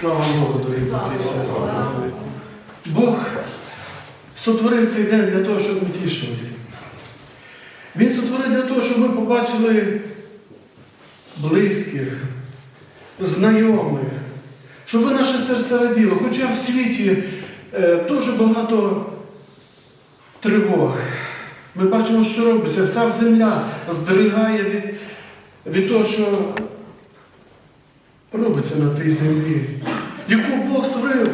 Слава Богу, дорогі брати. Бог сотворив цей день для того, щоб ми тішилися. Він сотворив для того, щоб ми побачили близьких, знайомих, щоб наше серце раділо. Хоча в світі е, дуже багато тривог. Ми бачимо, що робиться. Вся земля здригає від, від того, що робиться на тій землі, яку Бог створив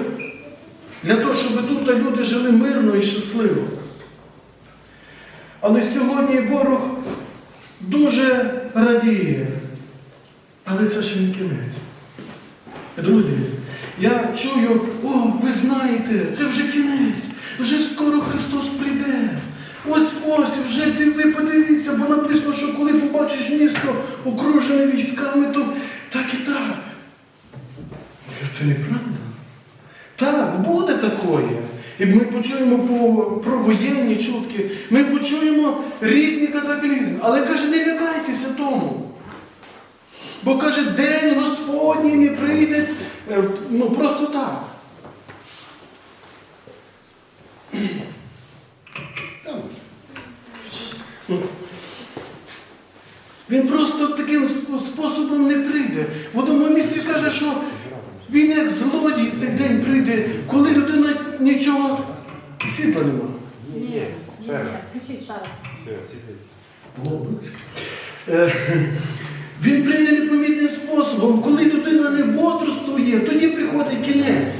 для того, щоб тут люди жили мирно і щасливо. Але сьогодні ворог дуже радіє. Але це ще не кінець. Друзі, я чую, о, ви знаєте, це вже кінець, вже скоро Христос прийде. Ось ось, вже ти подивіться, бо написано, що коли побачиш місто окружене військами, то. Це неправда. Так, буде такое. І ми почуємо по, про воєнні чутки, ми почуємо різні катаклізми. Але каже, не лякайтеся тому. Бо каже, день Господній не прийде е, ну, просто так. Там. Ну, Він просто таким сп- способом не прийде. В одному місці каже, що він як злодій цей день прийде, коли людина нічого світла немає. Ні, ні, Ні, ще раз. включіть ще раз. Все, сидіть. Е, Він прийде непомітним способом. Коли людина не бодрствує, тоді приходить кінець.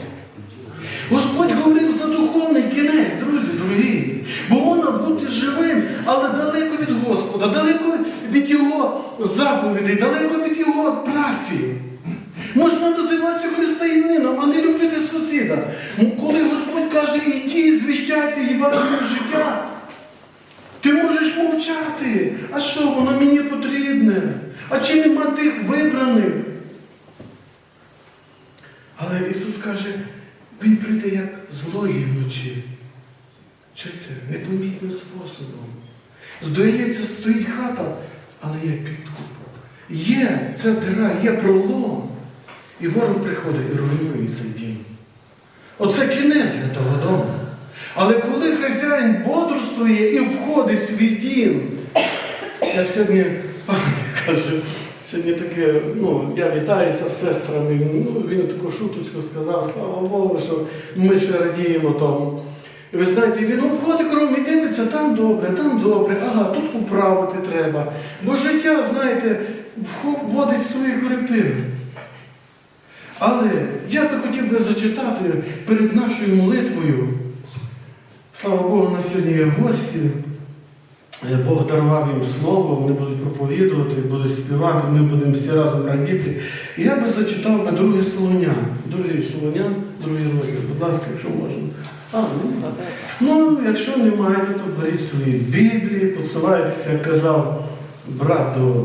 Господь говорив за духовний кінець, друзі дорогі. Бо можна бути живим, але далеко від Господа, далеко від Його заповідей, далеко від Його праці. Можна називатися християнином, а не любити сусіда. Коли Господь каже, іди, звіщайте Євангеліє життя, можеш. А що воно мені потрібне? А чи нема тих вибраних? Але Ісус каже, Він прийде як злої вночі. Чуєте, непомітним способом. Здається, стоїть хата, але є підкуп. Є ця дира, є пролом. І ворог приходить і руйнує цей дім. Оце кінець для того дому. Але коли хазяїн бодрствує і обходить свій дім, я сьогодні, пані каже, сьогодні таке, ну, я вітаюся з сестрами, ну, він таку шуточку сказав, слава Богу, що ми ще радіємо тому. І ви знаєте, він обходить кров і дивиться, там добре, там добре, ага, тут поправити треба. Бо життя, знаєте, вводить свої корективи. Але я би хотів би зачитати перед нашою молитвою. Слава Богу, на сьогодні є гості. Е, Бог дарував їм слово, вони будуть проповідувати, будуть співати, ми будемо всі разом радіти. І я би зачитав би другий Солонян. Другий Солонян, другий розділ. Будь ласка, якщо можна. А, ну, ну, якщо не маєте, то беріть свої Біблії, посилайтеся, як казав брат до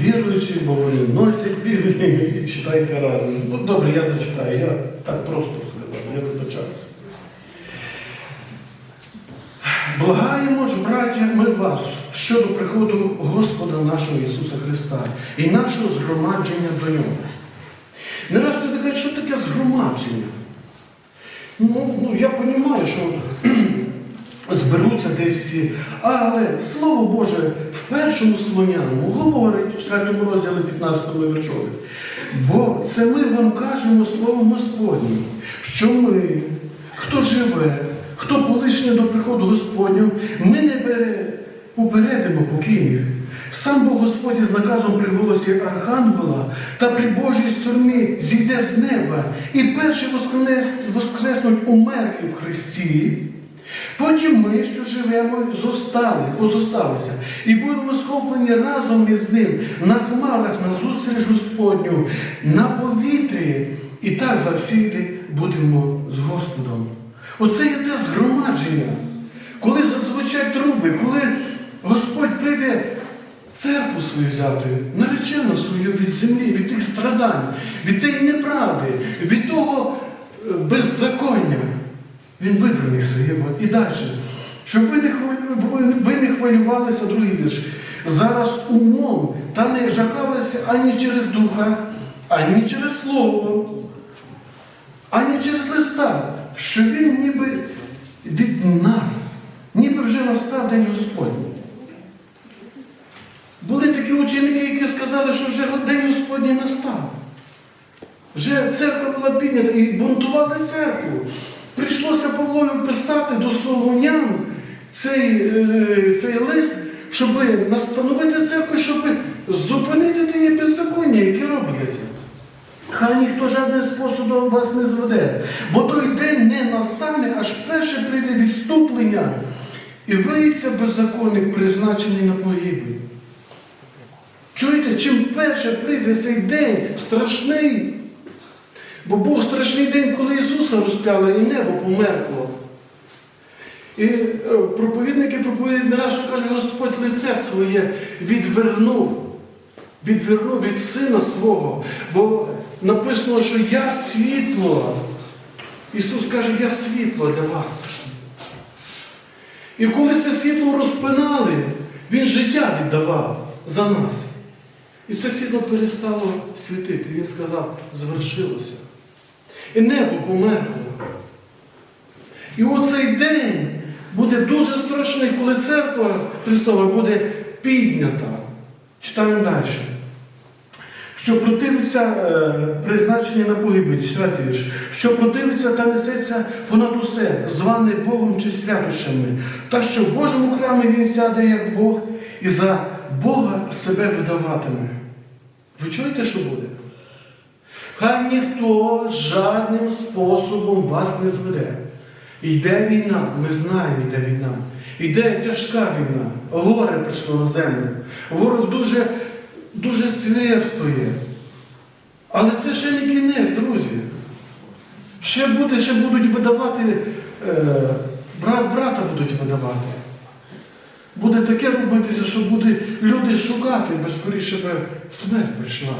віруючих, бо вони носять Біблії і читайте разом. Ну, добре, я зачитаю, я так просто сказав, я до часу. Благаємо ж, браття, ми вас щодо приходу Господа нашого Ісуса Христа і нашого згромадження до Нього. Не раз люди кажуть, що таке згромадження? Ну, ну я розумію, що зберуться десь. Але Слово Боже в першому слоняному говорить, в 4 розділі 15 віршові. Бо це ми вам кажемо Словом Господнім, що ми, хто живе, хто полишне до приходу Господнього, ми не бере, упередимо покійних. Сам Бог Господь з наказом при голосі Архангела та при Божій сурмі зійде з неба і перші воскрес, воскреснуть умерлі в Христі. Потім ми, що живемо, зостали, позосталися, і будемо схоплені разом із ним на хмарах на зустріч Господню, на повітрі, і так завсіди будемо з Господом. Оце є те згромадження, коли зазвучать труби, коли Господь прийде церкву свою взяти, наречену свою від землі, від тих страдань, від тієї неправди, від того е, беззаконня. Він вибраний своєго. І далі. Щоб ви не, ви не хвилювалися, другий вірш. Зараз умом та не жахалися ані через духа, ані через слово, ані через листа, що він ніби від нас, ніби вже настав День Господній. Були такі ученики, які сказали, що вже День Господній настав. Вже церква була піднята і бунтували церкву. Прийшлося Павлові писати до Солонян цей, е, цей лист, щоб настановити церкву, щоб зупинити ті беззаконня, які робляться. Хай ніхто жодним способом вас не зведе, бо той день не настане, аж перше прийде відступлення і виється беззаконник, призначений на погибель. Чуєте, чим перше прийде цей день страшний, бо був страшний день, коли Ісуса розп'яли і небо померкло. І е, проповідники проповідають не раз, що Господь лице своє відвернув, відвернув від сина свого, бо написано, що я світло. Ісус каже, я світло для вас. І коли це світло розпинали, Він життя віддавав за нас. І це світло перестало світити. Він сказав, звершилося. І небо померло. І оцей день буде дуже страшний, коли церква Христова буде піднята. Читаємо далі. Що противиться е, призначення на погибель, четвертий вірш, що противиться та несеться понад усе, зване Богом чи святощами, та що в Божому храмі він сяде як Бог і за Бога себе видаватиме. Ви чуєте, що буде? Хай ніхто жадним способом вас не зведе. Йде війна, ми знаємо, йде війна. Йде тяжка війна, горе прийшло на землю. Ворог дуже, дуже свирепствує. Але це ще не кінець, друзі. Ще буде, ще будуть видавати, е, брат брата будуть видавати. Буде таке робитися, що будуть люди шукати, бо скоріше би смерть прийшла.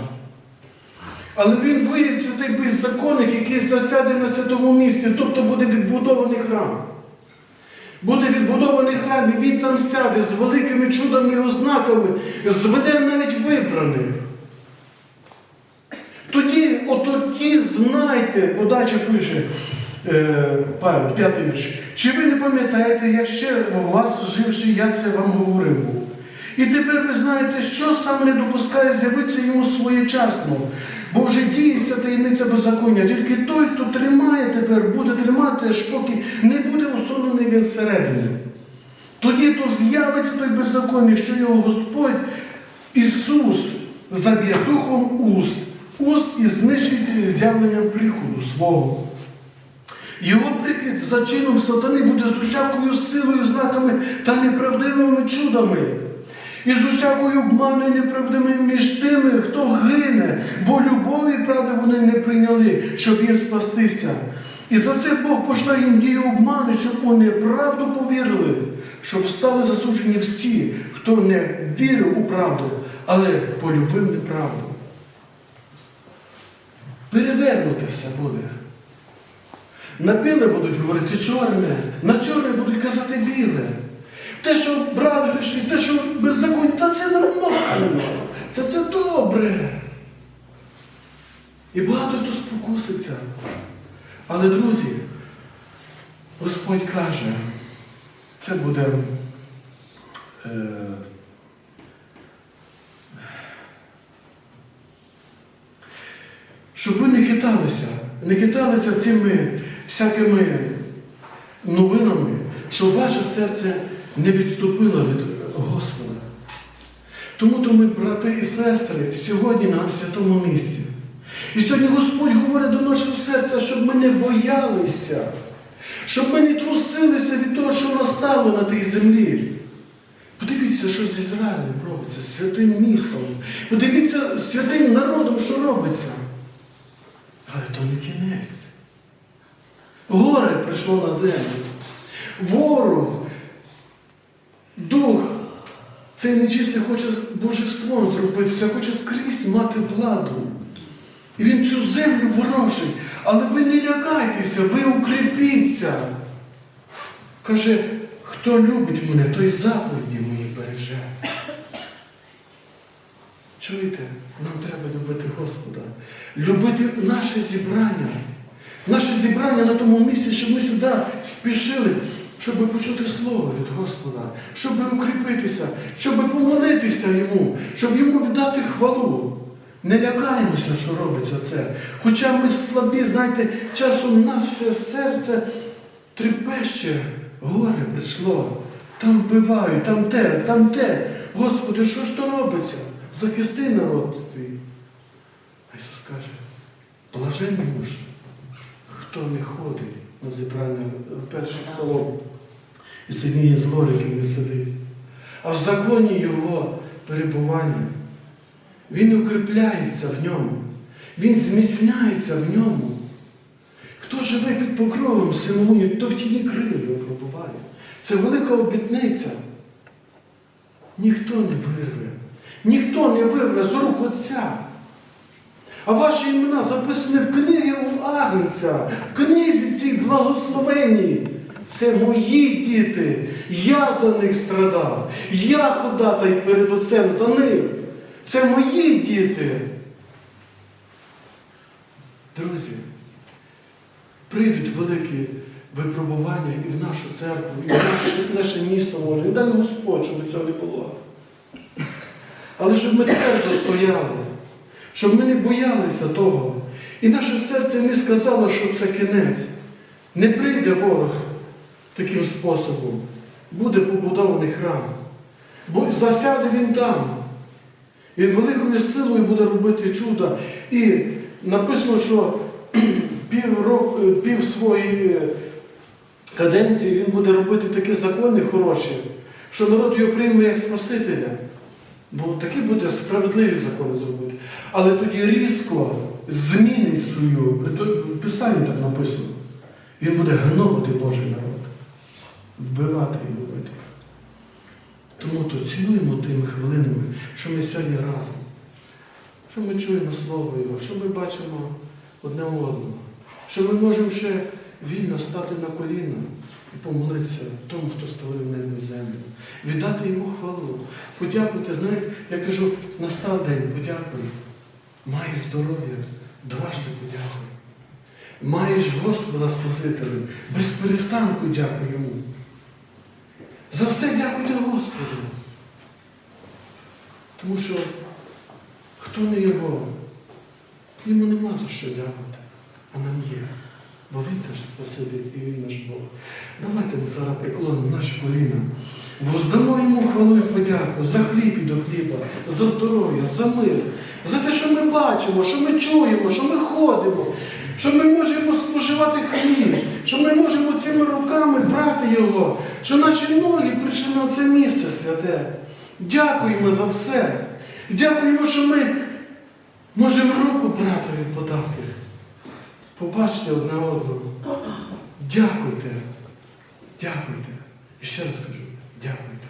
Але він виявиться той беззаконник, який засяде на святому місці, тобто буде відбудований храм. Буде відбудований храм, і він там сяде з великими чудами і ознаками, зведе навіть вибраних. Тоді, от тоді знайте, подача пише е, Павел, п'ятий вірш. Чи ви не пам'ятаєте, як ще у вас живши, я це вам говорив? І тепер ви знаєте, що сам не допускає з'явитися йому своєчасно. Бо вже діється таємниця беззаконня. Тільки той, хто тримає тепер, буде тримати, аж поки не буде усунений він зсередини. Тоді то з'явиться той беззаконник, що його Господь Ісус заб'є духом уст, уст і знищить з'явленням приходу свого. Його прихід за чином сатани буде з усякою силою, знаками та неправдивими чудами. І з усякою обманою неправдивими між тими, хто гине, бо любові правди вони не прийняли, щоб їм спастися. І за це Бог пошле їм дію обману, щоб вони правду повірили, щоб стали засуджені всі, хто не вірив у правду, але полюбив неправду. Перевернути все буде. На біле будуть говорити чорне, на чорне будуть казати біле. Те, що брат грішить, те, що беззаконня, та це нормально. Це це добре. І багато хто спокуситься. Але, друзі, Господь каже, це буде. Е, щоб ви не хиталися, не хиталися цими всякими новинами, щоб ваше серце не відступило від Господа. Тому то ми, брати і сестри, сьогодні на святому місці. І сьогодні Господь говорить до нашого серця, щоб ми не боялися, щоб ми не трусилися від того, що настало на тій землі. Подивіться, що з Ізраїлем робиться, з святим містом. Подивіться святим народом, що робиться. Але то не кінець. Горе прийшло на землю. Ворог, дух, цей нечистий хоче божеством зробитися, хоче скрізь мати владу. І він цю землю ворожить. Але ви не лякайтеся, ви укріпіться. Каже, хто любить мене, той заповіді мої береже. Чуєте, нам треба любити Господа, любити наше зібрання. Наше зібрання на тому місці, щоб ми сюди спішили, щоб почути слово від Господа, щоб укріпитися, щоб помолитися Йому, щоб йому віддати хвалу. Не лякаємося, що робиться це. Хоча ми слабі, знаєте, часом наше серце трепеще, горе прийшло. Там вбивають, там те, там те. Господи, що ж то робиться? Захисти народ твій. А Ісус каже, блаженний муж, хто не ходить на зібрання перший псалом і синіє з лориків не сидить, а в законі Його перебування. Він укріпляється в ньому, він зміцняється в ньому. Хто живе під покровом Симоні, то в тіні крилю пробуває. Це велика обітниця. Ніхто не вирве, ніхто не вирве з рук Отця. А ваші імена записані в книгі у Агнця, в книзі цій благословенній. Це мої діти. Я за них страдав. Я ходатай перед Отцем за них. Це мої діти. Друзі, прийдуть великі випробування і в нашу церкву, і в наше, наше місто може. І дай Господь, щоб цього не було. Але щоб ми твердо стояли, щоб ми не боялися того. І наше серце не сказало, що це кінець. Не прийде ворог таким способом. Буде побудований храм. Бо засяде він там. Він великою силою буде робити чуда. І написано, що пів, року, пів своєї каденції він буде робити такі закони хороші, що народ його прийме як Спасителя. Бо такі буде справедливі закони зробити. Але тоді різко змінить свою, в Писанні так написано, він буде гнобити Божий народ, вбивати і любити. Тому то цінуємо тими хвилинами, що ми сьогодні разом, що ми чуємо Слово Його, що ми бачимо одне одного, що ми можемо ще вільно стати на коліна і помолитися тому, хто створив небо і землю, віддати йому хвалу, подякувати. Знаєте, я кажу, настав день, подякуй. Маєш здоров'я, дважди подякуй. Маєш Господа Спасителя, без перестанку дякуй йому. За все дякуйте Господу. Тому що хто не його, йому нема за що дякувати, а нам є. Бо він теж Спаситель і він наш Бог. Давайте ми зараз приклонимо наші коліна. Воздамо йому хвалу і подяку за хліб і до хліба, за здоров'я, за мир, за те, що ми бачимо, що ми чуємо, що ми ходимо, що ми можемо споживати хліб, що ми можемо цими руками брати його, що наші ноги прийшли на це місце святе. Дякуємо за все. Дякуємо, що ми можемо руку братові подати. Побачте одне одного. Дякуйте. Дякуйте. І ще раз кажу, дякуйте.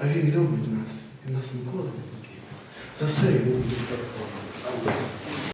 А Він любить нас і нас ніколи не покине. За все йому буде так.